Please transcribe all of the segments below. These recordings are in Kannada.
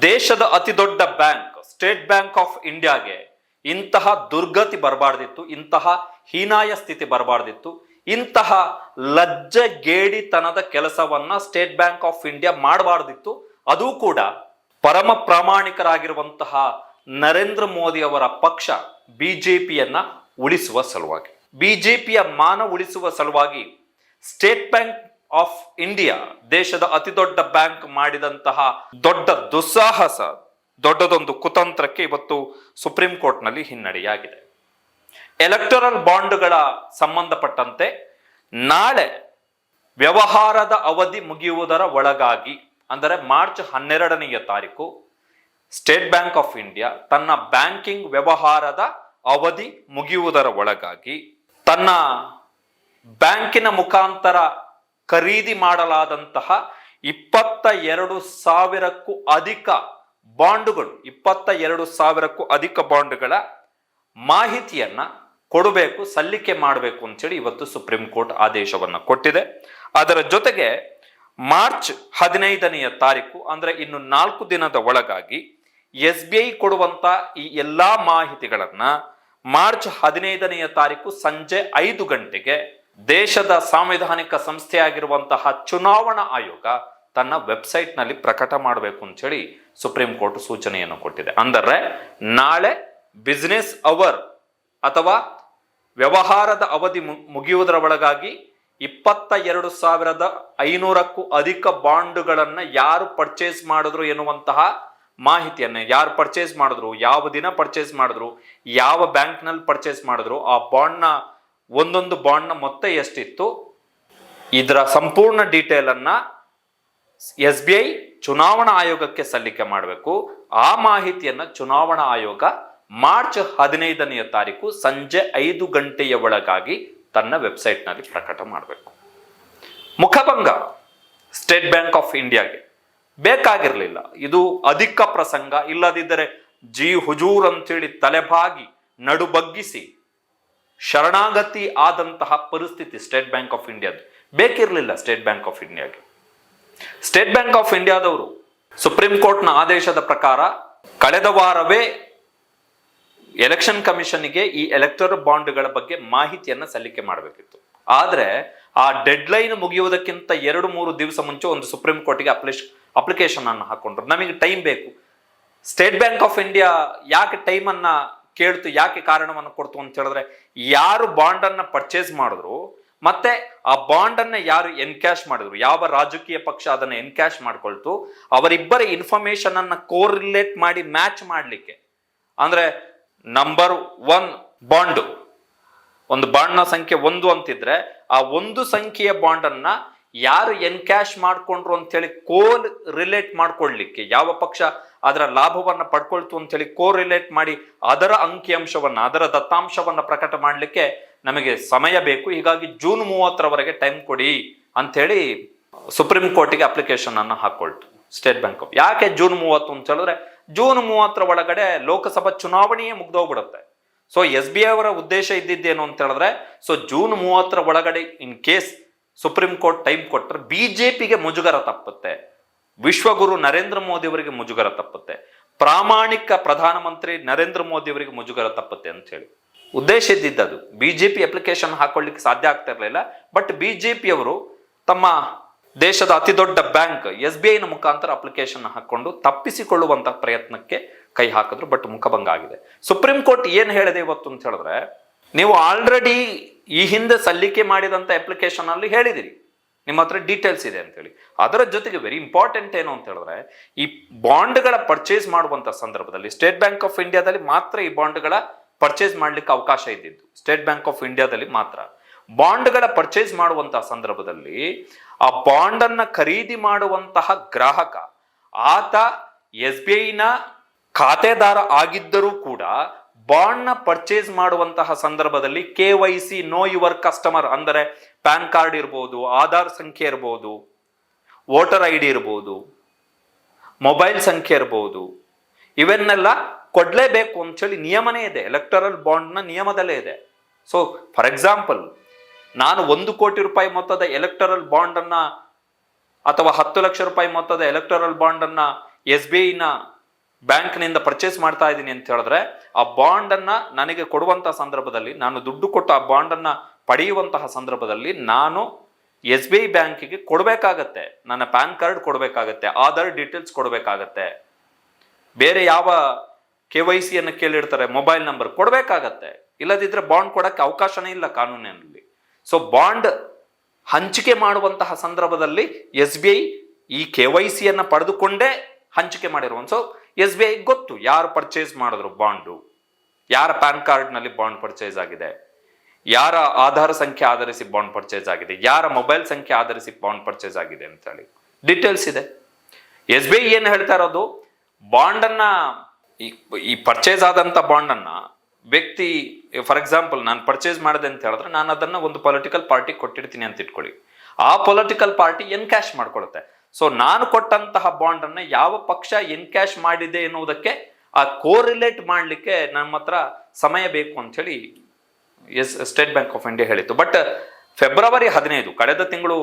ದೇಶದ ಅತಿ ದೊಡ್ಡ ಬ್ಯಾಂಕ್, ಸ್ಟೇಟ್ ಬ್ಯಾಂಕ್ ಆಫ್ ಇಂಡಿಯಾಗೆ ಇಂತಹ ದುರ್ಗತಿ ಬರಬಾರ್ದಿತ್ತು, ಇಂತಹ ಹೀನಾಯ ಸ್ಥಿತಿ ಬರಬಾರ್ದಿತ್ತು, ಇಂತಹ ಲಜ್ಜೆಗೇಡಿತನದ ಕೆಲಸವನ್ನ ಸ್ಟೇಟ್ ಬ್ಯಾಂಕ್ ಆಫ್ ಇಂಡಿಯಾ ಮಾಡಬಾರ್ದಿತ್ತು, ಅದು ಕೂಡ ಪರಮ ಪ್ರಾಮಾಣಿಕರಾಗಿರುವಂತಹ ನರೇಂದ್ರ ಮೋದಿ ಅವರ ಪಕ್ಷ ಬಿಜೆಪಿಯನ್ನ ಉಳಿಸುವ ಸಲುವಾಗಿ. ಬಿಜೆಪಿಯ ಮಾನ ಉಳಿಸುವ ಸಲುವಾಗಿ ಸ್ಟೇಟ್ ಬ್ಯಾಂಕ್ ಆಫ್ ಇಂಡಿಯಾ ದೇಶದ ಅತಿ ದೊಡ್ಡ ಬ್ಯಾಂಕ್ ಮಾಡಿದಂತಹ ದೊಡ್ಡ ದುಸ್ಸಾಹಸ, ದೊಡ್ಡದೊಂದು ಕುತಂತ್ರಕ್ಕೆ ಇವತ್ತು ಸುಪ್ರೀಂ ಕೋರ್ಟ್ನಲ್ಲಿ ಹಿನ್ನಡೆಯಾಗಿದೆ. ಎಲೆಕ್ಟರಲ್ ಬಾಂಡ್ಗಳ ಸಂಬಂಧಪಟ್ಟಂತೆ ನಾಳೆ ವ್ಯವಹಾರದ ಅವಧಿ ಮುಗಿಯುವುದರ ಒಳಗಾಗಿ, ಅಂದರೆ ಮಾರ್ಚ್ ಹನ್ನೆರಡನೆಯ ತಾರೀಕು, ಸ್ಟೇಟ್ ಬ್ಯಾಂಕ್ ಆಫ್ ಇಂಡಿಯಾ ತನ್ನ ಬ್ಯಾಂಕಿಂಗ್ ವ್ಯವಹಾರದ ಅವಧಿ ಮುಗಿಯುವುದರ ಒಳಗಾಗಿ ತನ್ನ ಬ್ಯಾಂಕಿನ ಮುಖಾಂತರ ಖರೀದಿ ಮಾಡಲಾದಂತಹ ಇಪ್ಪತ್ತ ಎರಡು ಸಾವಿರಕ್ಕೂ ಅಧಿಕ ಬಾಂಡುಗಳು ಇಪ್ಪತ್ತ ಎರಡು ಸಾವಿರಕ್ಕೂ ಅಧಿಕ ಬಾಂಡುಗಳ ಮಾಹಿತಿಯನ್ನ ಕೊಡಬೇಕು, ಸಲ್ಲಿಕೆ ಮಾಡಬೇಕು ಅಂತೇಳಿ ಇವತ್ತು ಸುಪ್ರೀಂ ಕೋರ್ಟ್ ಆದೇಶವನ್ನು ಕೊಟ್ಟಿದೆ. ಅದರ ಜೊತೆಗೆ ಮಾರ್ಚ್ ಹದಿನೈದನೆಯ ತಾರೀಕು, ಅಂದ್ರೆ ಇನ್ನು ನಾಲ್ಕು ದಿನದ ಒಳಗಾಗಿ ಎಸ್ ಬಿ ಐ ಕೊಡುವಂತ ಈ ಎಲ್ಲಾ ಮಾಹಿತಿಗಳನ್ನ ಮಾರ್ಚ್ ಹದಿನೈದನೆಯ ತಾರೀಕು ಸಂಜೆ ಐದು ಗಂಟೆಗೆ ದೇಶದ ಸಾಂವಿಧಾನಿಕ ಸಂಸ್ಥೆಯಾಗಿರುವಂತಹ ಚುನಾವಣಾ ಆಯೋಗ ತನ್ನ ವೆಬ್ಸೈಟ್ನಲ್ಲಿ ಪ್ರಕಟ ಮಾಡಬೇಕು ಅಂತೇಳಿ ಸುಪ್ರೀಂ ಕೋರ್ಟ್ ಸೂಚನೆಯನ್ನು ಕೊಟ್ಟಿದೆ. ಅಂದರೆ ನಾಳೆ ಬಿಸ್ನೆಸ್ ಅವರ್ ಅಥವಾ ವ್ಯವಹಾರದ ಅವಧಿ ಮುಗಿಯುವುದರ ಒಳಗಾಗಿ ಇಪ್ಪತ್ತ ಎರಡು ಸಾವಿರದ ಐನೂರಕ್ಕೂ ಅಧಿಕ ಬಾಂಡುಗಳನ್ನು ಯಾರು ಪರ್ಚೇಸ್ ಮಾಡಿದ್ರು ಎನ್ನುವಂತಹ ಮಾಹಿತಿಯನ್ನು ಯಾರು ಪರ್ಚೇಸ್ ಮಾಡಿದ್ರು, ಯಾವ ದಿನ ಪರ್ಚೇಸ್ ಮಾಡಿದ್ರು, ಯಾವ ಬ್ಯಾಂಕ್ನಲ್ಲಿ ಪರ್ಚೇಸ್ ಮಾಡಿದ್ರು ಆ ಬಾಂಡ್ನ ಒಂದೊಂದು ಬಾಂಡ್ನ ಮೊತ್ತ ಎಷ್ಟಿತ್ತು? ಇದರ ಸಂಪೂರ್ಣ ಡೀಟೇಲನ್ನು ಎಸ್ ಬಿ ಐ ಚುನಾವಣಾ ಆಯೋಗಕ್ಕೆ ಸಲ್ಲಿಕೆ ಮಾಡಬೇಕು. ಆ ಮಾಹಿತಿಯನ್ನು ಚುನಾವಣಾ ಆಯೋಗ ಮಾರ್ಚ್ ಹದಿನೈದನೆಯ ತಾರೀಕು ಸಂಜೆ ಐದು ಗಂಟೆಯ ಒಳಗಾಗಿ ತನ್ನ ವೆಬ್ಸೈಟ್ನಲ್ಲಿ ಪ್ರಕಟ ಮಾಡಬೇಕು. ಮುಖಭಂಗ, ಸ್ಟೇಟ್ ಬ್ಯಾಂಕ್ ಆಫ್ ಇಂಡಿಯಾಗೆ. ಬೇಕಾಗಿರಲಿಲ್ಲ. ಇದು ಅಧಿಕ ಪ್ರಸಂಗ, ಇಲ್ಲದಿದ್ದರೆ ಜಿ ಹುಜೂರ್ ಅಂತೇಳಿ ತಲೆಬಾಗಿ ನಡುಬಗ್ಗಿಸಿ ಶರಣಾಗತಿ ಆದಂತಹ ಪರಿಸ್ಥಿತಿ ಸ್ಟೇಟ್ ಬ್ಯಾಂಕ್ ಆಫ್ ಇಂಡಿಯಾದ ಬೇಕಿರಲಿಲ್ಲ ಸ್ಟೇಟ್ ಬ್ಯಾಂಕ್ ಆಫ್ ಇಂಡಿಯಾಗೆ ಸ್ಟೇಟ್ ಬ್ಯಾಂಕ್ ಆಫ್ ಇಂಡಿಯಾದವರು ಸುಪ್ರೀಂ ಕೋರ್ಟ್ನ ಆದೇಶದ ಪ್ರಕಾರ ಕಳೆದ ವಾರವೇ ಎಲೆಕ್ಷನ್ ಕಮಿಷನ್ಗೆ ಈ ಎಲೆಕ್ಟರ್ ಬಾಂಡ್ಗಳ ಬಗ್ಗೆ ಮಾಹಿತಿಯನ್ನು ಸಲ್ಲಿಕೆ ಮಾಡಬೇಕಿತ್ತು. ಆದರೆ ಆ ಡೆಡ್ ಲೈನ್ ಮುಗಿಯುವುದಕ್ಕಿಂತ ಎರಡು ಮೂರು ದಿವಸ ಮುಂಚೆ ಒಂದು ಸುಪ್ರೀಂ ಕೋರ್ಟ್ಗೆ ಅಪ್ಲಿಶ್ ಅಪ್ಲಿಕೇಶನ್ ಅನ್ನು ಹಾಕೊಂಡ್ರು. ನಮಗೆ ಟೈಮ್ ಬೇಕು. ಸ್ಟೇಟ್ ಬ್ಯಾಂಕ್ ಆಫ್ ಇಂಡಿಯಾ ಯಾಕೆ ಟೈಮ್ ಅನ್ನ ಕೇಳ್ತು, ಯಾಕೆ ಕಾರಣವನ್ನು ಕೊಡ್ತು ಅಂತ ಹೇಳಿದ್ರೆ, ಯಾರು ಬಾಂಡ್ ಅನ್ನ ಪರ್ಚೇಸ್ ಮಾಡಿದ್ರು, ಮತ್ತೆ ಆ ಬಾಂಡ್ ಅನ್ನ ಯಾರು ಎನ್ಕ್ಯಾಶ್ ಮಾಡಿದ್ರು, ಯಾವ ರಾಜಕೀಯ ಪಕ್ಷ ಅದನ್ನು ಎನ್ಕ್ಯಾಶ್ ಮಾಡ್ಕೊಳ್ತು, ಅವರಿಬ್ಬರ ಇನ್ಫಾರ್ಮೇಶನ್ ಅನ್ನ ಕೋರಿಲೇಟ್ ಮಾಡಿ ಮ್ಯಾಚ್ ಮಾಡ್ಲಿಕ್ಕೆ. ಅಂದ್ರೆ ನಂಬರ್ ಒನ್ ಬಾಂಡ್ ಒಂದು ಬಾಂಡ್ನ ಸಂಖ್ಯೆ ಒಂದು ಅಂತಿದ್ರೆ, ಆ ಒಂದು ಸಂಖ್ಯೆಯ ಬಾಂಡ್ ಅನ್ನ ಯಾರು ಎನ್ ಕ್ಯಾಶ್ ಮಾಡ್ಕೊಂಡ್ರು ಅಂತೇಳಿ ಕೋಲ್ ರಿಲೇಟ್ ಮಾಡ್ಕೊಳ್ಲಿಕ್ಕೆ ಯಾವ ಪಕ್ಷ ಅದರ ಲಾಭವನ್ನು ಪಡ್ಕೊಳ್ತು ಅಂತೇಳಿ ಕೋ ರಿಲೇಟ್ ಮಾಡಿ ಅದರ ಅಂಕಿಅಂಶವನ್ನು, ಅದರ ದತ್ತಾಂಶವನ್ನು ಪ್ರಕಟ ಮಾಡಲಿಕ್ಕೆ ನಮಗೆ ಸಮಯ ಬೇಕು. ಹೀಗಾಗಿ ಜೂನ್ ಮೂವತ್ತರವರೆಗೆ ಟೈಮ್ ಕೊಡಿ ಅಂಥೇಳಿ ಸುಪ್ರೀಂ ಕೋರ್ಟಿಗೆ ಅಪ್ಲಿಕೇಶನ್ ಅನ್ನು ಹಾಕೊಳ್ತು ಸ್ಟೇಟ್ ಬ್ಯಾಂಕ್ ಆಫ್. ಯಾಕೆ ಜೂನ್ ಮೂವತ್ತು ಅಂತ ಹೇಳಿದ್ರೆ, ಜೂನ್ ಮೂವತ್ತರ ಒಳಗಡೆ ಲೋಕಸಭಾ ಚುನಾವಣೆಯೇ ಮುಗ್ದೋಗ್ಬಿಡುತ್ತೆ. ಸೊ ಎಸ್ ಬಿ ಐ ಅವರ ಉದ್ದೇಶ ಇದ್ದಿದ್ದೇನು ಅಂತ ಹೇಳಿದ್ರೆ ಸೊ ಜೂನ್ ಮೂವತ್ತರ ಒಳಗಡೆ in case supreme court time ಕೊಟ್ಟರೆ ಬಿಜೆಪಿಗೆ ಮುಜುಗರ ತಪ್ಪುತ್ತೆ. ವಿಶ್ವಗುರು ನರೇಂದ್ರ ಮೋದಿ ಅವರಿಗೆ ಮುಜುಗರ ತಪ್ಪುತ್ತೆ. ಪ್ರಾಮಾಣಿಕ ಪ್ರಧಾನಮಂತ್ರಿ ನರೇಂದ್ರ ಮೋದಿ ಅವರಿಗೆ ಮುಜುಗರ ತಪ್ಪುತ್ತೆ ಅಂತ ಹೇಳಿ. ಉದ್ದೇಶ ಇದ್ದಿದ್ದದು ಬಿಜೆಪಿ ಅಪ್ಲಿಕೇಶನ್ ಹಾಕೊಳ್ಳಿಕ್ಕೆ ಸಾಧ್ಯ ಆಗ್ತಾ ಇರಲಿಲ್ಲ. ಬಟ್ ಬಿಜೆಪಿ ಅವರು ತಮ್ಮ ದೇಶದ ಅತಿ ದೊಡ್ಡ ಬ್ಯಾಂಕ್ ಎಸ್ ಬಿ ಐನ ಮುಖಾಂತರ ಅಪ್ಲಿಕೇಶನ್ ಹಾಕೊಂಡು ತಪ್ಪಿಸಿಕೊಳ್ಳುವಂತಹ ಪ್ರಯತ್ನಕ್ಕೆ ಕೈ ಹಾಕಿದ್ರು. ಬಟ್ ಮುಖಭಂಗ ಆಗಿದೆ. ಸುಪ್ರೀಂ ಕೋರ್ಟ್ ಏನ್ ಹೇಳಿದೆ ಇವತ್ತು ಅಂತ ಹೇಳಿದ್ರೆ, ನೀವು ಆಲ್ರೆಡಿ ಈ ಹಿಂದೆ ಸಲ್ಲಿಕೆ ಮಾಡಿದಂತ ಅಪ್ಲಿಕೇಶನ್ ಅಲ್ಲಿ ಹೇಳಿದಿರಿ. ನಿಮ್ಮ ಹತ್ರ ಡೀಟೇಲ್ಸ್ ಇದೆ ಅಂತೇಳಿ. ಅದರ ಜೊತೆಗೆ ವೆರಿ ಇಂಪಾರ್ಟೆಂಟ್ ಏನು ಅಂತ ಹೇಳಿದ್ರೆ, ಈ ಬಾಂಡ್ಗಳ ಪರ್ಚೇಸ್ ಮಾಡುವಂತ ಸಂದರ್ಭದಲ್ಲಿ ಸ್ಟೇಟ್ ಬ್ಯಾಂಕ್ ಆಫ್ ಇಂಡಿಯಾದಲ್ಲಿ ಮಾತ್ರ ಈ ಬಾಂಡ್ಗಳ ಪರ್ಚೇಸ್ ಮಾಡ್ಲಿಕ್ಕೆ ಅವಕಾಶ ಇದ್ದಿದ್ದು. ಸ್ಟೇಟ್ ಬ್ಯಾಂಕ್ ಆಫ್ ಇಂಡಿಯಾದಲ್ಲಿ ಮಾತ್ರ. ಬಾಂಡ್ಗಳ ಪರ್ಚೇಸ್ ಮಾಡುವಂತಹ ಸಂದರ್ಭದಲ್ಲಿ ಆ ಬಾಂಡ್ ಅನ್ನ ಖರೀದಿ ಮಾಡುವಂತಹ ಗ್ರಾಹಕ, ಆತ ಎಸ್ ಬಿ ಐನ ಖಾತೆದಾರ ಆಗಿದ್ದರೂ ಕೂಡ ಬಾಂಡ್ನ ಪರ್ಚೇಸ್ ಮಾಡುವಂತಹ ಸಂದರ್ಭದಲ್ಲಿ K Y C know your customer ಅಂದರೆ ಪ್ಯಾನ್ ಕಾರ್ಡ್ ಇರ್ಬೋದು, ಆಧಾರ್ ಸಂಖ್ಯೆ ಇರ್ಬೋದು, ವೋಟರ್ ಐ ಡಿ ಇರ್ಬೋದು, ಮೊಬೈಲ್ ಸಂಖ್ಯೆ ಇರ್ಬೋದು, ಇವನ್ನೆಲ್ಲ ಕೊಡ್ಲೇಬೇಕು ಅಂತೇಳಿ ನಿಯಮನೇ ಇದೆ. ಎಲೆಕ್ಟರಲ್ ಬಾಂಡ್ನ ನಿಯಮದಲ್ಲೇ ಇದೆ. ಸೊ ಫಾರ್ ಎಕ್ಸಾಂಪಲ್ ನಾನು ಒಂದು ಕೋಟಿ ರೂಪಾಯಿ ಮೊತ್ತದ ಎಲೆಕ್ಟರಲ್ ಬಾಂಡನ್ನು ಅಥವಾ ಹತ್ತು ಲಕ್ಷ ರೂಪಾಯಿ ಮೊತ್ತದ ಎಲೆಕ್ಟರಲ್ ಬಾಂಡನ್ನು ಎಸ್ ಬಿ ಐನ ಬ್ಯಾಂಕ್ನಿಂದ ಪರ್ಚೇಸ್ ಮಾಡ್ತಾ ಇದ್ದೀನಿ ಅಂತ ಹೇಳಿದ್ರೆ, ಆ ಬಾಂಡನ್ನು ನನಗೆ ಕೊಡುವಂತಹ ಸಂದರ್ಭದಲ್ಲಿ, ನಾನು ದುಡ್ಡು ಕೊಟ್ಟು ಆ ಬಾಂಡನ್ನು ಪಡೆಯುವಂತಹ ಸಂದರ್ಭದಲ್ಲಿ ನಾನು ಎಸ್ ಬಿ ಐ ಬ್ಯಾಂಕಿಗೆ ಕೊಡಬೇಕಾಗತ್ತೆ. ನನ್ನ ಪ್ಯಾನ್ ಕಾರ್ಡ್ ಕೊಡಬೇಕಾಗತ್ತೆ. ಆಧಾರ್ ಡೀಟೇಲ್ಸ್ ಕೊಡಬೇಕಾಗತ್ತೆ. ಬೇರೆ ಯಾವ ಕೆ ವೈ ಸಿಯನ್ನು ಕೇಳಿರ್ತಾರೆ, ಮೊಬೈಲ್ ನಂಬರ್ ಕೊಡಬೇಕಾಗತ್ತೆ. ಇಲ್ಲದಿದ್ರೆ ಬಾಂಡ್ ಕೊಡಕ್ಕೆ ಅವಕಾಶನೇ ಇಲ್ಲ ಕಾನೂನಿನಲ್ಲಿ. ಸೊ ಬಾಂಡ್ ಹಂಚಿಕೆ ಮಾಡುವಂತಹ ಸಂದರ್ಭದಲ್ಲಿ ಎಸ್ ಬಿ ಐ ಈ ಕೆ ವೈ ಸಿಯನ್ನು ಪಡೆದುಕೊಂಡೇ ಹಂಚಿಕೆ ಮಾಡಿರುವಂತ ಸೊ ಎಸ್ ಬಿ ಐ ಗೊತ್ತು ಯಾರು ಪರ್ಚೇಸ್ ಮಾಡಿದ್ರು ಬಾಂಡು ಯಾರ ಪ್ಯಾನ್ ಕಾರ್ಡ್ನಲ್ಲಿ ಬಾಂಡ್ ಪರ್ಚೇಸ್ ಆಗಿದೆ. ಯಾರ ಆಧಾರ ಸಂಖ್ಯೆ ಆಧರಿಸಿ ಬಾಂಡ್ ಪರ್ಚೇಸ್ ಆಗಿದೆ. ಯಾರ ಮೊಬೈಲ್ ಸಂಖ್ಯೆ ಆಧರಿಸಿ ಬಾಂಡ್ ಪರ್ಚೇಸ್ ಆಗಿದೆ ಅಂತ ಹೇಳಿ. ಡೀಟೇಲ್ಸ್ ಇದೆ. ಎಸ್ ಬಿ ಐ ಏನು ಹೇಳ್ತಾ ಇರೋದು? ಬಾಂಡ್ ಈ ಈ ಪರ್ಚೇಸ್ ಆದಂಥ ಬಾಂಡನ್ನು ವ್ಯಕ್ತಿ ಫಾರ್ ಎಕ್ಸಾಂಪಲ್ ನಾನು ಪರ್ಚೇಸ್ ಮಾಡಿದೆ ಅಂತ ಹೇಳಿದ್ರೆ ನಾನು ಅದನ್ನ ಒಂದು ಪೊಲಿಟಿಕಲ್ ಪಾರ್ಟಿ ಕೊಟ್ಟಿರ್ತೀನಿ ಅಂತ ಇಟ್ಕೊಳ್ಳಿ. ಆ ಪೊಲಿಟಿಕಲ್ ಪಾರ್ಟಿ ಎನ್ಕ್ಯಾಶ್ ಮಾಡ್ಕೊಳುತ್ತೆ? ಸೊ ನಾನು ಕೊಟ್ಟಂತಹ ಬಾಂಡ್ ಅನ್ನ ಯಾವ ಪಕ್ಷ ಎನ್ಕ್ಯಾಶ್ ಮಾಡಿದೆ ಎನ್ನುವುದಕ್ಕೆ ಆ ಕೋರಿಲೇಟ್ ಮಾಡಲಿಕ್ಕೆ ನಮ್ಮ ಹತ್ರ ಸಮಯ ಬೇಕು ಅಂತ ಹೇಳಿ S state bank of India ಹೇಳಿತ್ತು. ಬಟ್ ಫೆಬ್ರವರಿ ಹದಿನೈದು, ಕಳೆದ ತಿಂಗಳು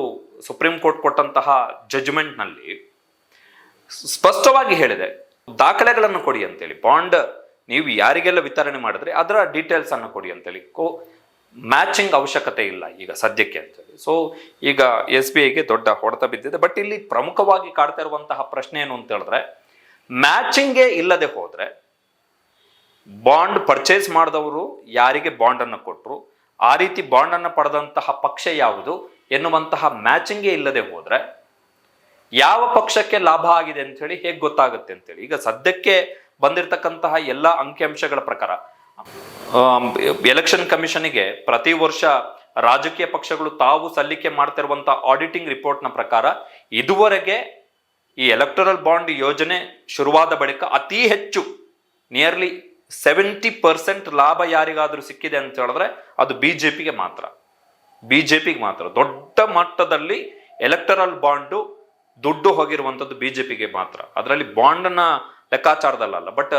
ಸುಪ್ರೀಂ ಕೋರ್ಟ್ ಕೊಟ್ಟಂತಹ ಜಡ್ಜ್ಮೆಂಟ್ನಲ್ಲಿ ಸ್ಪಷ್ಟವಾಗಿ ಹೇಳಿದೆ, ದಾಖಲೆಗಳನ್ನು ಕೊಡಿ ಅಂತೇಳಿ. ಬಾಂಡ್ ನೀವು ಯಾರಿಗೆಲ್ಲ ವಿತರಣೆ ಮಾಡಿದ್ರೆ ಅದರ ಡೀಟೇಲ್ಸ್ ಅನ್ನು ಕೊಡಿ ಅಂತೇಳಿ. ಕೋ ಮ್ಯಾಚಿಂಗ್ ಅವಶ್ಯಕತೆ ಇಲ್ಲ ಈಗ ಸದ್ಯಕ್ಕೆ ಅಂತೇಳಿ. ಸೊ ಈಗ ಎಸ್ ಬಿ ಐಗೆ ದೊಡ್ಡ ಹೊಡೆತ ಬಿದ್ದಿದೆ. ಬಟ್ ಇಲ್ಲಿ ಪ್ರಮುಖವಾಗಿ ಕಾಡ್ತಾ ಇರುವಂತಹ ಪ್ರಶ್ನೆ ಏನು ಅಂತ ಹೇಳಿದ್ರೆ, ಮ್ಯಾಚಿಂಗೇ ಇಲ್ಲದೆ ಹೋದ್ರೆ ಬಾಂಡ್ ಪರ್ಚೇಸ್ ಮಾಡಿದವರು ಯಾರಿಗೆ ಬಾಂಡ್ ಅನ್ನು ಕೊಟ್ಟರು ಆ ರೀತಿ ಬಾಂಡ್ ಅನ್ನು ಪಡೆದಂತಹ ಪಕ್ಷ ಯಾವುದು? ಎನ್ನುವಂತಹ ಮ್ಯಾಚಿಂಗೇ ಇಲ್ಲದೆ ಹೋದ್ರೆ ಯಾವ ಪಕ್ಷಕ್ಕೆ ಲಾಭ ಆಗಿದೆ ಅಂತ ಹೇಳಿ ಹೇಗೆ ಗೊತ್ತಾಗುತ್ತೆ ಅಂತೇಳಿ ಈಗ ಸದ್ಯಕ್ಕೆ ಬಂದಿರತಕ್ಕಂತಹ ಎಲ್ಲ ಅಂಕಿಅಂಶಗಳ ಪ್ರಕಾರ ಎಲೆಕ್ಷನ್ ಕಮಿಷನ್ಗೆ ಪ್ರತಿ ವರ್ಷ ರಾಜಕೀಯ ಪಕ್ಷಗಳು ತಾವು ಸಲ್ಲಿಕೆ ಮಾಡ್ತಿರುವಂತಹ ಆಡಿಟಿಂಗ್ ರಿಪೋರ್ಟ್ನ ಪ್ರಕಾರ ಇದುವರೆಗೆ ಈ ಎಲೆಕ್ಟರಲ್ ಬಾಂಡ್ ಯೋಜನೆ ಶುರುವಾದ ಬಳಿಕ ಅತಿ ಹೆಚ್ಚು ನಿಯರ್ಲಿ ಸೆವೆಂಟಿ ಪರ್ಸೆಂಟ್ ಲಾಭ ಯಾರಿಗಾದರೂ ಸಿಕ್ಕಿದೆ ಅಂತ ಹೇಳಿದ್ರೆ ಅದು ಬಿಜೆಪಿಗೆ ಮಾತ್ರ. ಬಿಜೆಪಿಗೆ ಮಾತ್ರ. ದೊಡ್ಡ ಮಟ್ಟದಲ್ಲಿ ಎಲೆಕ್ಟರಲ್ ಬಾಂಡು ದುಡ್ಡು ಹೋಗಿರುವಂಥದ್ದು ಬಿಜೆಪಿಗೆ ಮಾತ್ರ. ಅದರಲ್ಲಿ ಬಾಂಡನ್ನ ಲೆಕ್ಕಾಚಾರದಲ್ಲ ಬಟ್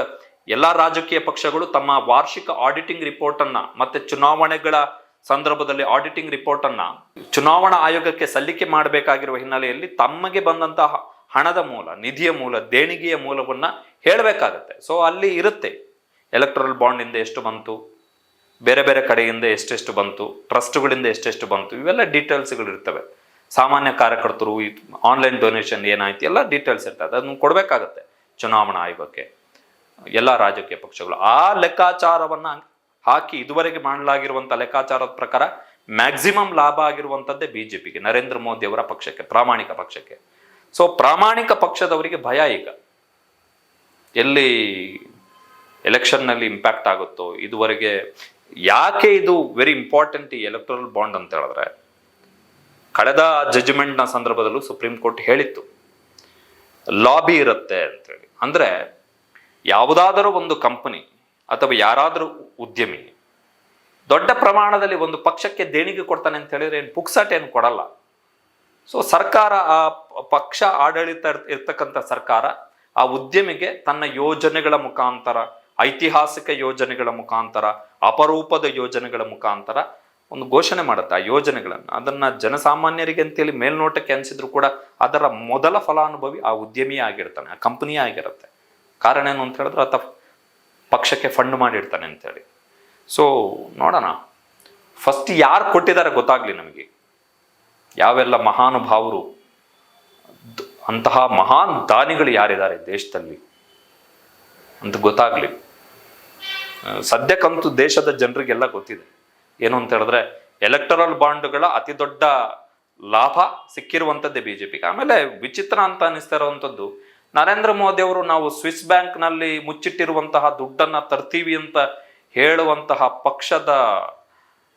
ಎಲ್ಲಾ ರಾಜಕೀಯ ಪಕ್ಷಗಳು ತಮ್ಮ ವಾರ್ಷಿಕ ಆಡಿಟಿಂಗ್ ರಿಪೋರ್ಟ್ ಅನ್ನ ಮತ್ತೆ ಚುನಾವಣೆಗಳ ಸಂದರ್ಭದಲ್ಲಿ ಆಡಿಟಿಂಗ್ ರಿಪೋರ್ಟ್ ಅನ್ನ ಚುನಾವಣಾ ಆಯೋಗಕ್ಕೆ ಸಲ್ಲಿಕೆ ಮಾಡಬೇಕಾಗಿರುವ ಹಿನ್ನೆಲೆಯಲ್ಲಿ ತಮಗೆ ಬಂದಂತಹ ಹಣದ ಮೂಲ, ನಿಧಿಯ ಮೂಲ, ದೇಣಿಗೆಯ ಮೂಲವನ್ನ ಹೇಳಬೇಕಾಗತ್ತೆ. ಸೊ ಅಲ್ಲಿ ಇರುತ್ತೆ. ಎಲೆಕ್ಟ್ರಲ್ ಬಾಂಡಿಂದ ಎಷ್ಟು ಬಂತು? ಬೇರೆ ಬೇರೆ ಕಡೆಯಿಂದ ಎಷ್ಟೆಷ್ಟು ಬಂತು? ಟ್ರಸ್ಟ್ಗಳಿಂದ ಎಷ್ಟೆಷ್ಟು ಬಂತು? ಇವೆಲ್ಲ ಡೀಟೇಲ್ಸ್ಗಳು ಇರ್ತವೆ. ಸಾಮಾನ್ಯ ಕಾರ್ಯಕರ್ತರು ಆನ್ಲೈನ್ ಡೊನೇಷನ್ ಏನಾಯ್ತು? ಎಲ್ಲ ಡೀಟೇಲ್ಸ್ ಇರ್ತದೆ. ಅದನ್ನು ಕೊಡಬೇಕಾಗತ್ತೆ ಚುನಾವಣಾ ಆಯೋಗಕ್ಕೆ. ಎಲ್ಲ ರಾಜಕೀಯ ಪಕ್ಷಗಳು ಆ ಲೆಕ್ಕಾಚಾರವನ್ನ ಹಾಕಿ ಇದುವರೆಗೆ ಮಾಡಲಾಗಿರುವಂಥ ಲೆಕ್ಕಾಚಾರದ ಪ್ರಕಾರ ಮ್ಯಾಕ್ಸಿಮಮ್ ಲಾಭ ಆಗಿರುವಂಥದ್ದೇ ಬಿಜೆಪಿಗೆ ನರೇಂದ್ರ ಮೋದಿ ಅವರ ಪಕ್ಷಕ್ಕೆ, ಪ್ರಾಮಾಣಿಕ ಪಕ್ಷಕ್ಕೆ. ಸೊ ಪ್ರಾಮಾಣಿಕ ಪಕ್ಷದವರಿಗೆ ಭಯ ಈಗ. ಎಲ್ಲಿ ಎಲೆಕ್ಷನ್ನಲ್ಲಿ ಇಂಪ್ಯಾಕ್ಟ್ ಆಗುತ್ತೋ, ಇದುವರೆಗೆ ಯಾಕೆ ಇದು ವೆರಿ ಇಂಪಾರ್ಟೆಂಟ್ ಈ ಎಲೆಕ್ಟ್ರಲ್ ಬಾಂಡ್ ಅಂತ ಹೇಳಿದ್ರೆ, ಕಳೆದ ನ ಸಂದರ್ಭದಲ್ಲೂ ಸುಪ್ರೀಂ ಕೋರ್ಟ್ ಹೇಳಿತ್ತು. ಲಾಬಿ ಇರುತ್ತೆ ಅಂತೇಳಿ ಅಂದ್ರೆ ಯಾವುದಾದರೂ ಒಂದು ಕಂಪನಿ ಅಥವಾ ಯಾರಾದರೂ ಉದ್ಯಮಿ ದೊಡ್ಡ ಪ್ರಮಾಣದಲ್ಲಿ ಒಂದು ಪಕ್ಷಕ್ಕೆ ದೇಣಿಗೆ ಕೊಡ್ತಾನೆ ಅಂತ ಹೇಳಿದ್ರೆ ಏನು ಪುಕ್ಸಾಟ ಏನು ಕೊಡಲ್ಲ. ಸೊ ಸರ್ಕಾರ ಆ ಪಕ್ಷ ಆಡಳಿತ ಇರ್- ಇರ್ತಕ್ಕಂಥ ಸರ್ಕಾರ ಆ ಉದ್ಯಮಿಗೆ ತನ್ನ ಯೋಜನೆಗಳ ಮುಖಾಂತರ, ಐತಿಹಾಸಿಕ ಯೋಜನೆಗಳ ಮುಖಾಂತರ, ಅಪರೂಪದ ಯೋಜನೆಗಳ ಮುಖಾಂತರ ಒಂದು ಘೋಷಣೆ ಮಾಡುತ್ತೆ. ಆ ಯೋಜನೆಗಳನ್ನು ಅದನ್ನ ಜನಸಾಮಾನ್ಯರಿಗೆ ಅಂತೇಳಿ ಮೇಲ್ನೋಟಕ್ಕೆ ಅನಿಸಿದ್ರು ಕೂಡ ಅದರ ಮೊದಲ ಫಲಾನುಭವಿ ಆ ಉದ್ಯಮಿಯೇ ಆಗಿರ್ತಾನೆ, ಆ ಕಂಪನಿಯೇ ಆಗಿರುತ್ತೆ. ಕಾರಣ ಏನು ಅಂತ ಹೇಳಿದ್ರೆ ಆತ ಪಕ್ಷಕ್ಕೆ ಫಂಡ್ ಮಾಡಿರ್ತಾನೆ ಅಂತೇಳಿ. ಸೊ ನೋಡೋಣ. ಫಸ್ಟ್ ಯಾರು ಕೊಟ್ಟಿದ್ದಾರೆ ಗೊತ್ತಾಗಲಿ ನಮಗೆ. ಯಾವೆಲ್ಲ ಮಹಾನುಭಾವರು ಅಂತಹ ಮಹಾನ್ ದಾನಿಗಳು ಯಾರಿದ್ದಾರೆ ದೇಶದಲ್ಲಿ ಅಂತ ಗೊತ್ತಾಗ್ಲಿ. ಸದ್ಯಕ್ಕಂತೂ ದೇಶದ ಜನರಿಗೆಲ್ಲ ಗೊತ್ತಿದೆ. ಏನು ಅಂತ ಹೇಳಿದ್ರೆ ಎಲೆಕ್ಟರಲ್ ಬಾಂಡ್ಗಳ ಅತಿ ದೊಡ್ಡ ಲಾಭ ಸಿಕ್ಕಿರುವಂಥದ್ದೇ ಬಿಜೆಪಿಗೆ. ಆಮೇಲೆ ವಿಚಿತ್ರ ಅಂತ ಅನಿಸ್ತಾ ಇರುವಂಥದ್ದು ನರೇಂದ್ರ ಮೋದಿ ಅವರು ನಾವು ಸ್ವಿಸ್ ಬ್ಯಾಂಕ್ನಲ್ಲಿ ಮುಚ್ಚಿಟ್ಟಿರುವಂತಹ ದುಡ್ಡನ್ನ ತರ್ತೀವಿ ಅಂತ ಹೇಳುವಂತಹ ಪಕ್ಷದ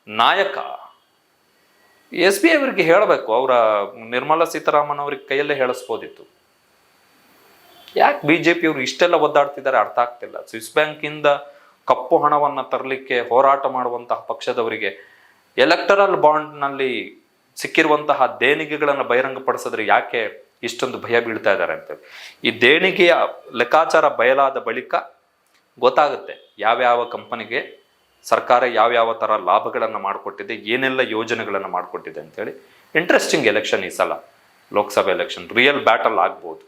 ನಾಯಕ ಎಸ್ ಬಿ ಅವರಿಗೆ ಹೇಳಬೇಕು, ಅವರ ನಿರ್ಮಲಾ ಸೀತಾರಾಮನ್ ಅವ್ರಿಗೆ ಕೈಯಲ್ಲೇ ಹೇಳಿಸ್ಬೋದಿತ್ತು. ಯಾಕೆ ಬಿ ಜೆ ಪಿಯವರು ಇಷ್ಟೆಲ್ಲ ಒದ್ದಾಡ್ತಿದ್ದಾರೆ ಅರ್ಥ ಆಗ್ತಿಲ್ಲ. ಸ್ವಿಸ್ ಬ್ಯಾಂಕಿಂದ ಕಪ್ಪು ಹಣವನ್ನು ತರಲಿಕ್ಕೆ ಹೋರಾಟ ಮಾಡುವಂತಹ ಪಕ್ಷದವರಿಗೆ ಎಲೆಕ್ಟರಲ್ ಬಾಂಡ್ನಲ್ಲಿ ಸಿಕ್ಕಿರುವಂತಹ ದೇಣಿಗೆಗಳನ್ನು ಬಹಿರಂಗಪಡಿಸಿದ್ರೆ ಯಾಕೆ ಇಷ್ಟೊಂದು ಭಯ ಬೀಳ್ತಾ ಇದ್ದಾರೆ ಅಂತೇಳಿ. ಈ ದೇಣಿಗೆಯ ಲೆಕ್ಕಾಚಾರ ಬಯಲಾದ ಬಳಿಕ ಗೊತ್ತಾಗುತ್ತೆ ಯಾವ್ಯಾವ ಕಂಪನಿಗೆ ಸರ್ಕಾರ ಯಾವ್ಯಾವ ಥರ ಲಾಭಗಳನ್ನು ಮಾಡಿಕೊಟ್ಟಿದೆ, ಏನೆಲ್ಲ ಯೋಜನೆಗಳನ್ನು ಮಾಡಿಕೊಟ್ಟಿದೆ ಅಂತೇಳಿ. ಇಂಟ್ರೆಸ್ಟಿಂಗ್ ಎಲೆಕ್ಷನ್ ಈ ಸಲ, ಲೋಕಸಭೆ ಎಲೆಕ್ಷನ್ ರಿಯಲ್ ಬ್ಯಾಟಲ್ ಆಗ್ಬೋದು.